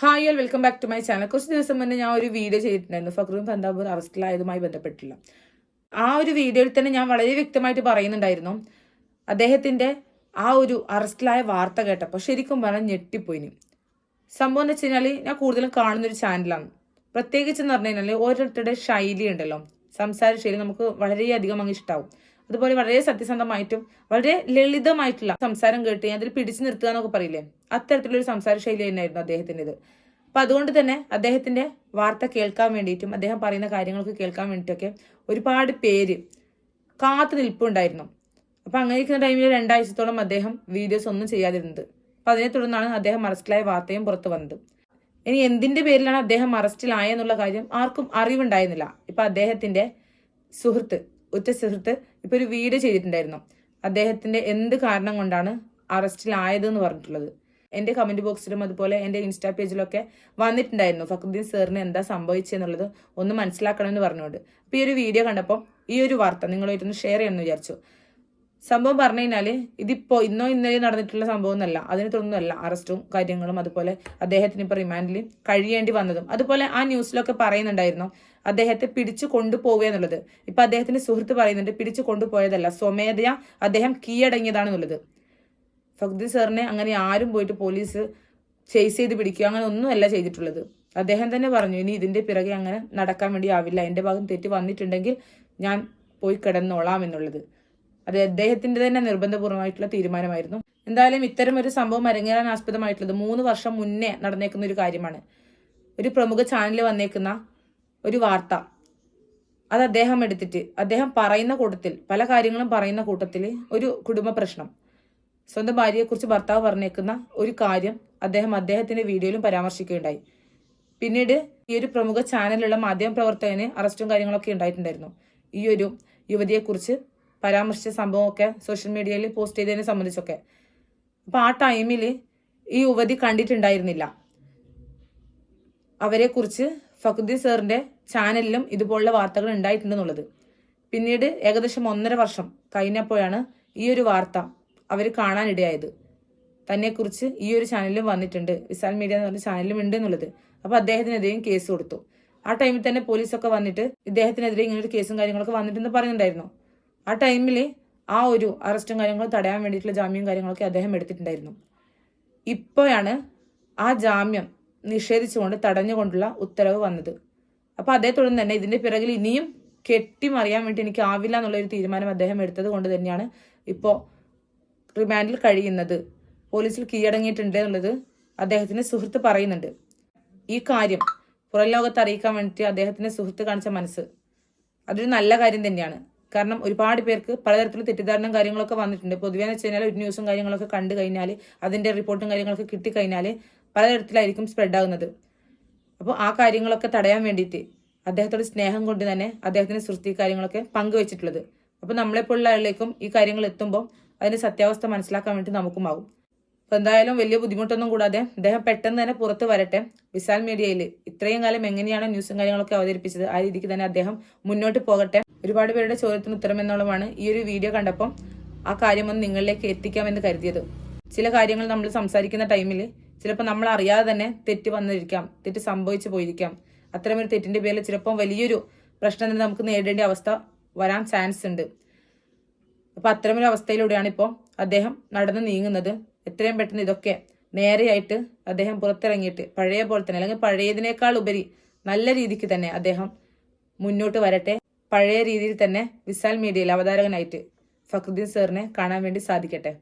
Hi all welcome back to my channel കുറച്ച് ദിവസം മുന്നേ ഞാൻ ഒരു വീഡിയോ ചെയ്തിട്ടുണ്ടായിരുന്നു. ഫക്രുദ്ദീൻ പന്താബൂർ അറസ്റ്റിലായതുമായി ബന്ധപ്പെട്ടില്ല ആ ഒരു വീഡിയോയിൽ തന്നെ ഞാൻ വളരെ വ്യക്തമായിട്ട് പറയുന്നുണ്ടായിരുന്നു. അദ്ദേഹത്തിന്റെ ആ ഒരു അറസ്റ്റിലായ വാർത്ത കേട്ടപ്പോൾ ശരിക്കും പറഞ്ഞാൽ ഞെട്ടിപ്പോയിന് സംഭവം എന്ന് വെച്ച് കഴിഞ്ഞാൽ ഞാൻ കൂടുതലും കാണുന്ന ഒരു ചാനലാണ് പ്രത്യേകിച്ച് എന്ന് പറഞ്ഞു കഴിഞ്ഞാൽ ഓരോരുത്തരുടെ ശൈലി ഉണ്ടല്ലോ. സംസാര ശൈലി നമുക്ക് വളരെയധികം അങ്ങ് ഇഷ്ടാവും. അതുപോലെ വളരെ സത്യസന്ധമായിട്ടും വളരെ ലളിതമായിട്ടുള്ള സംസാരം കേട്ട് അതിൽ പിടിച്ചു നിർത്തുക എന്നൊക്കെ പറയില്ലേ? അത്തരത്തിലൊരു സംസാര ശൈലി തന്നെയായിരുന്നു അദ്ദേഹത്തിന്റെത്. അപ്പൊ അതുകൊണ്ട് തന്നെ അദ്ദേഹത്തിന്റെ വാർത്ത കേൾക്കാൻ വേണ്ടിയിട്ടും അദ്ദേഹം പറയുന്ന കാര്യങ്ങളൊക്കെ കേൾക്കാൻ വേണ്ടിയിട്ടൊക്കെ ഒരുപാട് പേര് കാത്തു നിൽപ്പുണ്ടായിരുന്നു. അപ്പൊ അങ്ങനെ ഇരിക്കുന്ന ടൈമിൽ രണ്ടാഴ്ചത്തോളം അദ്ദേഹം വീഡിയോസ് ഒന്നും ചെയ്യാതിരുന്നത്. അപ്പൊ അതിനെ തുടർന്നാണ് അദ്ദേഹം അറസ്റ്റിലായ വാർത്തയും പുറത്തു വന്നത്. ഇനി എന്തിന്റെ പേരിലാണ് അദ്ദേഹം അറസ്റ്റിലായെന്നുള്ള കാര്യം ആർക്കും അറിവുണ്ടായിരുന്നില്ല. ഇപ്പൊ അദ്ദേഹത്തിന്റെ സുഹൃത്ത് ഉറ്റ സുഹൃത്ത് ഇപ്പൊ ഒരു വീഡിയോ ചെയ്തിട്ടുണ്ടായിരുന്നു. അദ്ദേഹത്തിന്റെ എന്ത് കാരണം കൊണ്ടാണ് അറസ്റ്റിലായത് എന്ന് പറഞ്ഞിട്ടുള്ളത് എന്റെ കമന്റ് ബോക്സിലും അതുപോലെ എന്റെ ഇൻസ്റ്റാ പേജിലൊക്കെ വന്നിട്ടുണ്ടായിരുന്നു. ഫക്രുദ്ദീൻ സാറിന് എന്താ സംഭവിച്ചെന്നുള്ളത് ഒന്ന് മനസ്സിലാക്കണമെന്ന് പറഞ്ഞുകൊണ്ട്. അപ്പൊ ഈ ഒരു വീഡിയോ കണ്ടപ്പോൾ ഈ ഒരു വാർത്ത നിങ്ങളുമായിട്ടൊന്ന് ഷെയർ ചെയ്യണമെന്ന് വിചാരിച്ചു. സംഭവം പറഞ്ഞു കഴിഞ്ഞാൽ ഇതിപ്പോ ഇന്നോ ഇന്നലെ നടന്നിട്ടുള്ള സംഭവം എന്നല്ല അതിനെ തുടർന്നല്ല അറസ്റ്റും കാര്യങ്ങളും അതുപോലെ അദ്ദേഹത്തിന് ഇപ്പൊ റിമാൻഡിൽ കഴിയേണ്ടി വന്നതും. അതുപോലെ ആ ന്യൂസിലൊക്കെ പറയുന്നുണ്ടായിരുന്നു അദ്ദേഹത്തെ പിടിച്ചു കൊണ്ടുപോവുക എന്നുള്ളത്. ഇപ്പൊ അദ്ദേഹത്തിന്റെ സുഹൃത്ത് പറയുന്നുണ്ട് പിടിച്ചു കൊണ്ടുപോയതല്ല സ്വമേധയാ അദ്ദേഹം കീഴടങ്ങിയതാണെന്നുള്ളത്. ഫഖ്ദീൻ സാറിനെ അങ്ങനെ ആരും പോയിട്ട് പോലീസ് ചേസ് ചെയ്ത് പിടിക്കുക അങ്ങനെ ഒന്നുമല്ല ചെയ്തിട്ടുള്ളത്. അദ്ദേഹം തന്നെ പറഞ്ഞു ഇനി ഇതിന്റെ പിറകെ അങ്ങനെ നടക്കാൻ വേണ്ടി ആവില്ല. എന്റെ ഭാഗം തെറ്റ് വന്നിട്ടുണ്ടെങ്കിൽ ഞാൻ പോയി കിടന്നോളാം എന്നുള്ളത്. അത് അദ്ദേഹത്തിന്റെ തന്നെ നിർബന്ധപൂർവമായിട്ടുള്ള തീരുമാനമായിരുന്നു. എന്തായാലും ഇത്തരം ഒരു സംഭവം അരങ്ങേറാൻ ആസ്പദമായിട്ടുള്ളത് മൂന്ന് വർഷം മുന്നേ നടന്നേക്കുന്ന ഒരു കാര്യമാണ്. ഒരു പ്രമുഖ ചാനലിൽ വന്നേക്കുന്ന ഒരു വാർത്ത. അത് അദ്ദേഹം എടുത്തിട്ട് അദ്ദേഹം പറയുന്ന കൂട്ടത്തിൽ പല കാര്യങ്ങളും പറയുന്ന കൂട്ടത്തിൽ ഒരു കുടുംബ പ്രശ്നം. സ്വന്തം ഭാര്യയെക്കുറിച്ച് ഭർത്താവ് പറഞ്ഞേക്കുന്ന ഒരു കാര്യം അദ്ദേഹം അദ്ദേഹത്തിന്റെ വീഡിയോയിലും പരാമർശിക്കുകയുണ്ടായി. പിന്നീട് ഈ ഒരു പ്രമുഖ ചാനലിലുള്ള മാധ്യമ പ്രവർത്തകന് അറസ്റ്റും കാര്യങ്ങളൊക്കെ ഉണ്ടായിട്ടുണ്ടായിരുന്നു. ഈ ഒരു യുവതിയെക്കുറിച്ച് പരാമർശിച്ച സംഭവമൊക്കെ സോഷ്യൽ മീഡിയയിൽ പോസ്റ്റ് ചെയ്തതിനെ സംബന്ധിച്ചൊക്കെ. അപ്പൊ ആ ടൈമിൽ ഈ യുവതി കണ്ടിട്ടുണ്ടായിരുന്നില്ല. അവരെക്കുറിച്ച് ഫഖുദ്ദീൻ സാറിന്റെ ചാനലിലും ഇതുപോലുള്ള വാർത്തകൾ ഉണ്ടായിട്ടുണ്ടെന്നുള്ളത്. പിന്നീട് ഏകദേശം ഒന്നര വർഷം കഴിഞ്ഞപ്പോഴാണ് ഈ ഒരു വാർത്ത അവർ കാണാനിടയായത്. തന്നെക്കുറിച്ച് ഈ ഒരു ചാനലിലും വന്നിട്ടുണ്ട്. വിശാൽ മീഡിയ എന്ന് പറഞ്ഞ ചാനലിലും ഉണ്ട് എന്നുള്ളത്. അപ്പൊ അദ്ദേഹത്തിനെതിരെയും കേസ് കൊടുത്തു. ആ ടൈമിൽ തന്നെ പോലീസൊക്കെ വന്നിട്ട് ഇദ്ദേഹത്തിനെതിരെ ഇങ്ങനൊരു കേസും കാര്യങ്ങളൊക്കെ വന്നിട്ടെന്ന് പറയുന്നുണ്ടായിരുന്നു ആ ടൈമിൽ ആ ഒരു അറസ്റ്റും കാര്യങ്ങളും തടയാൻ വേണ്ടിയിട്ടുള്ള ജാമ്യം കാര്യങ്ങളൊക്കെ അദ്ദേഹം എടുത്തിട്ടുണ്ടായിരുന്നു. ഇപ്പോഴാണ് ആ ജാമ്യം നിഷേധിച്ചുകൊണ്ട് തടഞ്ഞുകൊണ്ടുള്ള ഉത്തരവ് വന്നത്. അപ്പോൾ അതേ തുടർന്ന് തന്നെ ഇതിന്റെ പിറകിൽ ഇനിയും കെട്ടിമറിയാൻ വേണ്ടി എനിക്ക് ആവില്ല എന്നുള്ളൊരു തീരുമാനം അദ്ദേഹം എടുത്തത് കൊണ്ട് തന്നെയാണ് ഇപ്പോൾ റിമാൻഡിൽ കഴിയുന്നത്. പോലീസിൽ കീഴടങ്ങിയിട്ടുണ്ട് എന്നുള്ളത് അദ്ദേഹത്തിന്റെ സുഹൃത്ത് പറയുന്നുണ്ട്. ഈ കാര്യം പുറം ലോകത്ത് അറിയിക്കാൻ വേണ്ടിയിട്ട് അദ്ദേഹത്തിന്റെ സുഹൃത്ത് കാണിച്ച മനസ്സ്. അതൊരു നല്ല കാര്യം തന്നെയാണ്. കാരണം ഒരുപാട് പേർക്ക് പലതരത്തിലുള്ള തെറ്റിദ്ധാരണ കാര്യങ്ങളൊക്കെ വന്നിട്ടുണ്ട്. പൊതുവേ എന്ന് വെച്ച് കഴിഞ്ഞാൽ ഒരു ന്യൂസും കാര്യങ്ങളൊക്കെ കണ്ടു കഴിഞ്ഞാൽ അതിന്റെ റിപ്പോർട്ടും കാര്യങ്ങളൊക്കെ കിട്ടിക്കഴിഞ്ഞാൽ പലതരത്തിലായിരിക്കും സ്പ്രെഡ് ആകുന്നത്. അപ്പോൾ ആ കാര്യങ്ങളൊക്കെ തടയാൻ വേണ്ടിയിട്ട് അദ്ദേഹത്തോട് സ്നേഹം കൊണ്ട് തന്നെ അദ്ദേഹത്തിന്റെ സൃഷ്ടി കാര്യങ്ങളൊക്കെ പങ്കുവച്ചിട്ടുള്ളത്. അപ്പോൾ നമ്മളെപ്പോലുള്ള ആളിലേക്കും ഈ കാര്യങ്ങൾ എത്തുമ്പോൾ അതിന്റെ സത്യാവസ്ഥ മനസ്സിലാക്കാൻ വേണ്ടി നമുക്കുമാകും. അപ്പൊ എന്തായാലും വലിയ ബുദ്ധിമുട്ടൊന്നും കൂടാതെ അദ്ദേഹം പെട്ടെന്ന് തന്നെ പുറത്ത് വരട്ടെ. വിശാൽ മീഡിയയിൽ ഇത്രയും കാലം എങ്ങനെയാണ് ന്യൂസും കാര്യങ്ങളൊക്കെ അവതരിപ്പിച്ചത്? ആ രീതിക്ക് തന്നെ അദ്ദേഹം മുന്നോട്ട് പോകട്ടെ. ഒരുപാട് പേരുടെ ചോദ്യത്തിന് ഉത്തരം എന്നുള്ളതാണ് ഈ ഒരു വീഡിയോ കണ്ടപ്പം ആ കാര്യമൊന്ന് നിങ്ങളിലേക്ക് എത്തിക്കാമെന്ന് കരുതിയത്. ചില കാര്യങ്ങൾ നമ്മൾ സംസാരിക്കുന്ന ടൈമിൽ ചിലപ്പോൾ നമ്മൾ അറിയാതെ തന്നെ തെറ്റ് വന്നിരിക്കാം തെറ്റ് സംഭവിച്ചു പോയിരിക്കാം. അത്തരമൊരു തെറ്റിന്റെ പേരിൽ ചിലപ്പോൾ വലിയൊരു പ്രശ്നം തന്നെ നമുക്ക് നേരിടേണ്ട അവസ്ഥ വരാൻ ചാൻസ് ഉണ്ട്. അപ്പൊ അത്തരമൊരു അവസ്ഥയിലൂടെയാണ് ഇപ്പോൾ അദ്ദേഹം നടന്നു നീങ്ങുന്നത്. എത്രയും പെട്ടെന്ന് ഇതൊക്കെ നേരെയായിട്ട് അദ്ദേഹം പുറത്തിറങ്ങിയിട്ട് പഴയ പോലെ തന്നെ അല്ലെങ്കിൽ പഴയതിനേക്കാൾ ഉപരി നല്ല രീതിക്ക് തന്നെ അദ്ദേഹം മുന്നോട്ട് വരട്ടെ. പഴയ രീതിയിൽ തന്നെ വിശാൽ മീഡിയയിൽ അവതാരകനായിട്ട് ഫക്രുദ്ദീൻ സാറിനെ കാണാൻ വേണ്ടി സാധിക്കട്ടെ.